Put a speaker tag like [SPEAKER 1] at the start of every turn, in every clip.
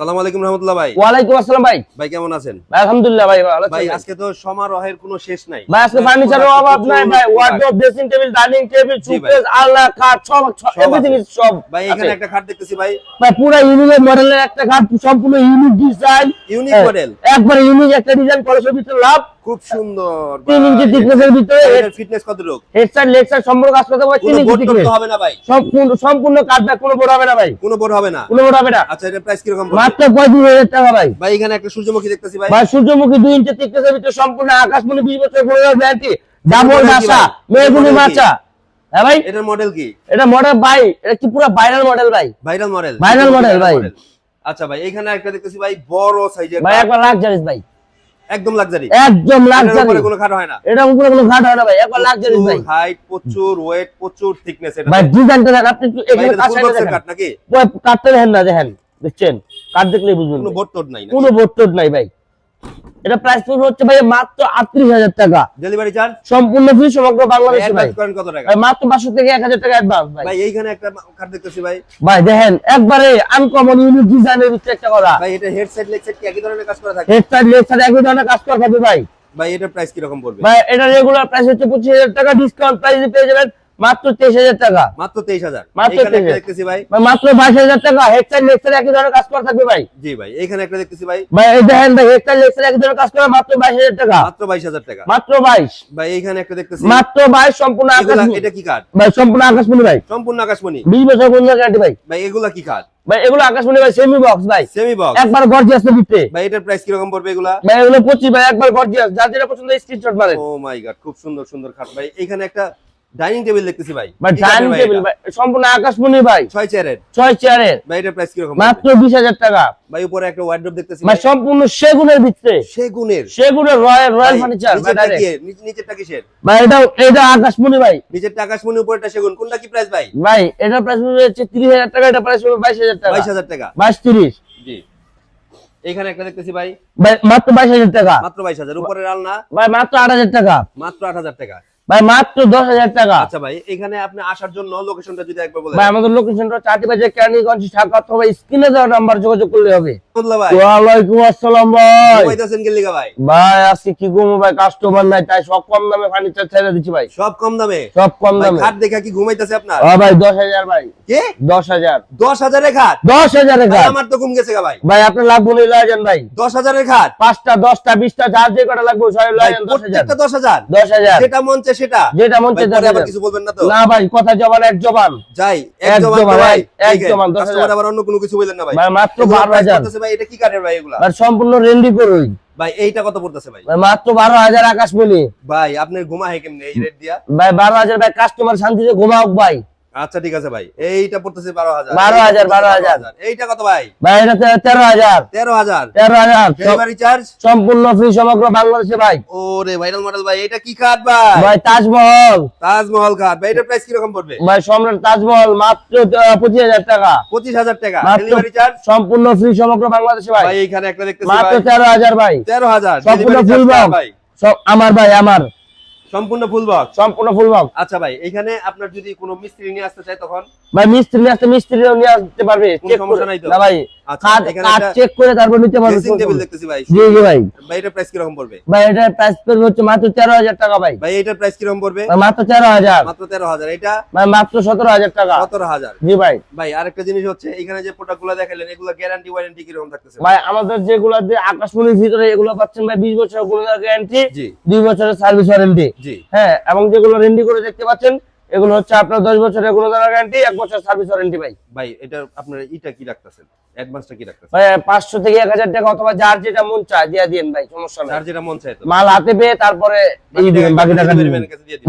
[SPEAKER 1] সালাম আলাইকুম রহমতুল্লাহ ভাই।
[SPEAKER 2] ওয়ালাইকুম আসসালাম ভাই।
[SPEAKER 1] ভাই কেমন আছেন?
[SPEAKER 2] ভাই আলহামদুলিল্লাহ ভাই ভালো
[SPEAKER 1] ভাই। আজকে তো সমারোহের কোনো শেষ নাই।
[SPEAKER 2] ভাই আজকে ফার্নিচারের অভাব নাই ভাই। Wardrobe dressing table dining table
[SPEAKER 1] জি
[SPEAKER 2] আলনা খাট সব
[SPEAKER 1] সব
[SPEAKER 2] এভরিথিং ইজ সব
[SPEAKER 1] ভাই এখানে একটা খাট দেখতেছি ভাই।
[SPEAKER 2] ভাই পুরো ইউনিক মডেলের একটা খাট সম্পূর্ণ ইউনিক ডিজাইন
[SPEAKER 1] ইউনিক মডেল
[SPEAKER 2] একবার ইউনিক একটা ডিজাইন কলেজের ভিতরে লাভ।
[SPEAKER 1] খুব সুন্দর
[SPEAKER 2] তিন ইঞ্চি thickness-এর ভিতরে
[SPEAKER 1] ফিটনেস কত লোক
[SPEAKER 2] হেড সাইড লেগ সাইড সম্পূর্ণ কাজ করতে পারবে তিন
[SPEAKER 1] কোনো
[SPEAKER 2] ইঞ্চি
[SPEAKER 1] বোর্ড
[SPEAKER 2] thickness।
[SPEAKER 1] তো হবে না ভাই।
[SPEAKER 2] সম্পূর্ণ সম্পূর্ণ ব্যাগ কোনো বোর্ড হবে না ভাই।
[SPEAKER 1] কোনো বোর্ড হবে না।
[SPEAKER 2] কোনো বোর্ড হবে না।
[SPEAKER 1] আচ্ছা এটা প্রাইস কীরকম পড়বে?
[SPEAKER 2] মাত্র পঁয়ত্রিশ হাজার টাকা ভাই।
[SPEAKER 1] ভাই এখানে একটা সূর্যমুখী দেখতেছি ভাই।
[SPEAKER 2] ভাই সূর্যমুখী দুই ইঞ্চি thickness-এর ভিতরে সম্পূর্ণ আকাশমণি বিশ বছর পনেরো গ্যারান্টি ডাবল
[SPEAKER 1] model কি
[SPEAKER 2] মাছা
[SPEAKER 1] কি?
[SPEAKER 2] হ্যাঁ ভাই?
[SPEAKER 1] এটার মডেল কি?
[SPEAKER 2] এটা মডেল ভাই এটা কি পুরো ভাইরাল মডেল ভাই?
[SPEAKER 1] ভাইরাল মডেল
[SPEAKER 2] Viral model, ভাই।
[SPEAKER 1] আচ্ছা ভাই এখানে একটা দেখতেছি ভাই বড় সাইজের
[SPEAKER 2] ভাই একবার লাক্সারিস ভাই।
[SPEAKER 1] একদম লাক্সারি
[SPEAKER 2] একদম লাক্সারি
[SPEAKER 1] কোনো খাট হয় না।
[SPEAKER 2] এটা উপরে কোনো ঘাট হয় না ভাই একবার লাক্সারি ভাই।
[SPEAKER 1] হাইট প্রচুর ওয়েট প্রচুর থিকনেস এটা
[SPEAKER 2] ভাই ডিজাইনটা দেখেন আপনি একটু এখানে
[SPEAKER 1] কাট নাকি?
[SPEAKER 2] ভাই কাটতে দেখেন না দেখেন। দেখছেন? কাট দেখলেই বুঝবেন
[SPEAKER 1] কোনো। বোর্ড টোড নাই
[SPEAKER 2] কোনো বোর্ড টোড নাই ভাই। এটা প্রাইস পড়বে হচ্ছে ভাই মাত্র আটত্রিশ হাজার টাকা।
[SPEAKER 1] ডেলিভারি চার্জ
[SPEAKER 2] সম্পূর্ণ ফ্রি সমগ্র বাংলাদেশে ভাই।
[SPEAKER 1] করেন কত টাকা?
[SPEAKER 2] ভাই মাত্র পাঁচশো থেকে এক হাজার টাকা অ্যাডভান্স ভাই।
[SPEAKER 1] ভাই এইখানে একটা কাট দেখতেছি ভাই।
[SPEAKER 2] ভাই দেখেন একবারে আনকমন ইউনিক ডিজাইনের ভিতরে একটা করা।
[SPEAKER 1] ভাই এটা হেড সাইড লেগ সাইড কি একই ধরনের কাজ করা থাকে?
[SPEAKER 2] হেড সাইড লেগ একই ধরনের কাজ করা থাকবে ভাই।
[SPEAKER 1] ভাই এটা প্রাইস কি রকম পড়বে
[SPEAKER 2] ভাই এটা রেগুলার প্রাইস হচ্ছে পঁচিশ হাজার টাকা ডিসকাউন্ট প্রাইসে পেয়ে যাবেন মাত্র তেইশ হাজার টাকা।
[SPEAKER 1] মাত্র 23000
[SPEAKER 2] মাত্র
[SPEAKER 1] এখানে একটা
[SPEAKER 2] 23,000
[SPEAKER 1] দেখতেছি ভাই।
[SPEAKER 2] মাত্র বাইশ হাজার টাকা। সাইড একই ধরনের কাজ করা থাকবে ভাই।
[SPEAKER 1] জি ভাই এখানে একটা দেখতেছি ভাই।
[SPEAKER 2] ভাই দেখেন ভাই সাইড একই ধরনের কাজ করা মাত্র বাইশ হাজার টাকা।
[SPEAKER 1] মাত্র 22000 টাকা।
[SPEAKER 2] মাত্র বাইশ।
[SPEAKER 1] ভাই এইখানে একটা দেখতেছি।
[SPEAKER 2] মাত্র বাইশ সম্পূর্ণ আকাশ
[SPEAKER 1] এটা কি কাঠ
[SPEAKER 2] ভাই সম্পূর্ণ আকাশমণি ভাই।
[SPEAKER 1] সম্পূর্ণ আকাশমণি।
[SPEAKER 2] বিশ বছর পর্যন্ত ভাই।
[SPEAKER 1] ভাই এগুলা কি কাঠ
[SPEAKER 2] ভাই এগুলো আকাশমণি ভাই সেমি বক্স ভাই।
[SPEAKER 1] সেমি বক্স
[SPEAKER 2] একবার গর্জিয়াস ভিতরে।
[SPEAKER 1] ভাই এটার প্রাইস কি রকম পড়বে এগুলা?
[SPEAKER 2] ভাই এগুলো পঁচিশ ভাই একবার গর্জিয়াস যার যেটা পছন্দ স্ক্রিনশট মারেন
[SPEAKER 1] ও মাই গড খুব সুন্দর সুন্দর খাট ভাই এখানে একটা ডাইনিং টেবিল দেখতেছি ভাই।
[SPEAKER 2] ভাই ডাইনিং টেবিল? ভাই সম্পূর্ণ আকাশমণি ভাই।
[SPEAKER 1] ছয় চেয়ারের।
[SPEAKER 2] ছয় চেয়ারের।
[SPEAKER 1] ভাই এটার প্রাইস কি রকম
[SPEAKER 2] মাত্র বিশ হাজার টাকা।
[SPEAKER 1] ভাই উপরে একটা ওয়ার্ডরোব দেখতেছি
[SPEAKER 2] ভাই সম্পূর্ণ সেগুনের ভিতরে।
[SPEAKER 1] সেগুনের?
[SPEAKER 2] সেগুনের রয়্যাল রয়্যাল ফার্নিচার ভাই
[SPEAKER 1] নিচে- নিচেরটা কিসের?
[SPEAKER 2] ভাই এটা এটা আকাশমণি ভাই।
[SPEAKER 1] নিচেরটা আকাশমণি উপরেরটা সেগুন। কোনটা কি প্রাইস ভাই?
[SPEAKER 2] ভাই এটা প্রাইস হচ্ছে তিরিশ হাজার টাকা এটা প্রাইস হবে বাইশ হাজার টাকা।
[SPEAKER 1] বাইশ হাজার টাকা।
[SPEAKER 2] বাইশ তিরিশ।
[SPEAKER 1] জি। এখানে একটা দেখতেছি ভাই।
[SPEAKER 2] ভাই মাত্র বাইশ হাজার টাকা।
[SPEAKER 1] মাত্র বাইশ হাজার। উপরের আলনা?
[SPEAKER 2] ভাই মাত্র আট হাজার টাকা।
[SPEAKER 1] মাত্র আট হাজার টাকা।
[SPEAKER 2] ভাই মাত্র দশ হাজার টাকা।
[SPEAKER 1] আচ্ছা ভাই এখানে আপনি আসার জন্য লোকেশনটা যদি একবার বলেন
[SPEAKER 2] ভাই আমাদের লোকেশনটা চাটিবাজার বাজে কেরানীগঞ্জ ঢাকা অথবা স্ক্রিনে দেওয়া নাম্বার যোগাযোগ করলে হবে। ওয়ালাইকুম আসসালাম
[SPEAKER 1] সেটা।
[SPEAKER 2] যেটা মন
[SPEAKER 1] কিছু বলবেন না
[SPEAKER 2] ভাই কথা জবান এক জবান।
[SPEAKER 1] যাই
[SPEAKER 2] এক জবান
[SPEAKER 1] ভাই
[SPEAKER 2] এক
[SPEAKER 1] আবার অন্য কোনো কিছু বলেন না ভাই।
[SPEAKER 2] মাত্র
[SPEAKER 1] ভাই এটা কি কাঠের ভাই এগুলা?
[SPEAKER 2] ভাই সম্পূর্ণ রেন্ডি করুই
[SPEAKER 1] ভাই এইটা কত পড়তেছে ভাই?
[SPEAKER 2] মাত্র বারো হাজার আকাশ বলি।
[SPEAKER 1] ভাই আপনার ঘুমা হয় কেমনে এই রেট দিয়া?
[SPEAKER 2] ভাই বারো হাজার ভাই কাস্টমার শান্তিতে ঘুমাওক ভাই।
[SPEAKER 1] আচ্ছা ঠিক আছে ভাই। এইটা পড়তেছে বারো হাজার।
[SPEAKER 2] 12,000, 12,000
[SPEAKER 1] এইটা কত ভাই?
[SPEAKER 2] ভাই এটা তেরো হাজার।
[SPEAKER 1] তেরো হাজার।
[SPEAKER 2] তেরো হাজার। সব-
[SPEAKER 1] ডেলিভারি চার্জ
[SPEAKER 2] সম্পূর্ণ ফ্রি সমগ্র বাংলাদেশে ভাই।
[SPEAKER 1] ওরে ভাইরাল মডেল ভাই এটা কি কাঠ ভাই?
[SPEAKER 2] ভাই তাজমহল।
[SPEAKER 1] তাজমহল কাঠ ভাই এটা প্রাইস কীরকম পড়বে?
[SPEAKER 2] ভাই সম্রাট তাজমহল মাত্র পঁচিশ হাজার টাকা।
[SPEAKER 1] পঁচিশ হাজার টাকা। ডেলিভারি চার্জ
[SPEAKER 2] সম্পূর্ণ ফ্রি সমগ্র বাংলাদেশে ভাই।
[SPEAKER 1] ভাই এইখানে একটা দেখতেছি
[SPEAKER 2] মাত্র তেরো হাজার ভাই।
[SPEAKER 1] তেরো হাজার।
[SPEAKER 2] সম্পূর্ণ ফুল
[SPEAKER 1] ভাই।
[SPEAKER 2] সব আমার ভাই আমার।
[SPEAKER 1] সম্পূর্ণ ফুল বক্স
[SPEAKER 2] সম্পূর্ণ ফুল বক্স
[SPEAKER 1] আচ্ছা ভাই এখানে আপনার যদি কোনো মিস্ত্রি নিয়ে আসতে চায় তখন?
[SPEAKER 2] ভাই মিস্ত্রি নিয়ে আসতে মিস্ত্রিও নিয়ে আসতে পারবে।
[SPEAKER 1] কোনো সমস্যা নাই তো?
[SPEAKER 2] না ভাই কাজ
[SPEAKER 1] এখানে
[SPEAKER 2] কাজ
[SPEAKER 1] একটা
[SPEAKER 2] চেক করে তারপর নিতে পারবে
[SPEAKER 1] ড্রেসিং টেবিল দেখতেছি ভাই।
[SPEAKER 2] জি জি ভাই।
[SPEAKER 1] ভাই এটার প্রাইস কীরকম পড়বে?
[SPEAKER 2] ভাই এটার প্রাইস পড়বে হচ্ছে মাত্র তেরো হাজার টাকা ভাই।
[SPEAKER 1] ভাই এটার প্রাইস কীরকম পড়বে?
[SPEAKER 2] মাত্র তেরো হাজার।
[SPEAKER 1] মাত্র তেরো হাজার এটা?
[SPEAKER 2] ভাই মাত্র সতেরো হাজার টাকা।
[SPEAKER 1] সতেরো হাজার।
[SPEAKER 2] জি ভাই।
[SPEAKER 1] ভাই আরেকটা জিনিস হচ্ছে এখানে যে এগুলো গ্যারান্টি ওয়ারেন্টি থাকতেছে?
[SPEAKER 2] ভাই আমাদের যেগুলো যে আকাশমণির ভিতরে এগুলো পাচ্ছেন ভাই বিশ বছরের কোনো গ্যারান্টি
[SPEAKER 1] জি।
[SPEAKER 2] দুই বছরের সার্ভিস ওয়ারেন্টি
[SPEAKER 1] জি।
[SPEAKER 2] হ্যাঁ এবং যেগুলো রেন্ডি করে দেখতে পাচ্ছেন এগুলো হচ্ছে আপনার দশ বছরের কোনো গ্যারান্টি এক বছর সার্ভিস ওয়ারেন্টি ভাই।
[SPEAKER 1] ভাই এটা আপনার ইটা কি রাখতেছেন? অ্যাডভান্সটা কি রাখতেছেন?
[SPEAKER 2] ভাই পাঁচশো থেকে এক হাজার টাকা অথবা যার যেটা মন চায় দিয়ে দিন ভাই সমস্যা নাই।
[SPEAKER 1] যার যেটা মন চায় তো।
[SPEAKER 2] মাল হাতে পেয়ে তারপরে এই দিবেন বাকি টাকা দিবেন।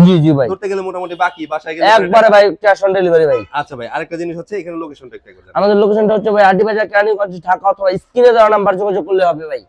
[SPEAKER 2] জি জি ভাই।
[SPEAKER 1] ধরতে গেলে মোটামুটি বাকি বাসায় গেলে
[SPEAKER 2] একবারে ভাই ক্যাশ অন ডেলিভারি ভাই।
[SPEAKER 1] আচ্ছা ভাই আরেকটা জিনিস হচ্ছে এখানে লোকেশনটা একটু করে
[SPEAKER 2] আমাদের লোকেশনটা হচ্ছে ভাই আটি বাজার কেরানীগঞ্জ ঢাকা অথবা স্ক্রিনে দেওয়া নাম্বার যোগাযোগ করলে হবে ভাই।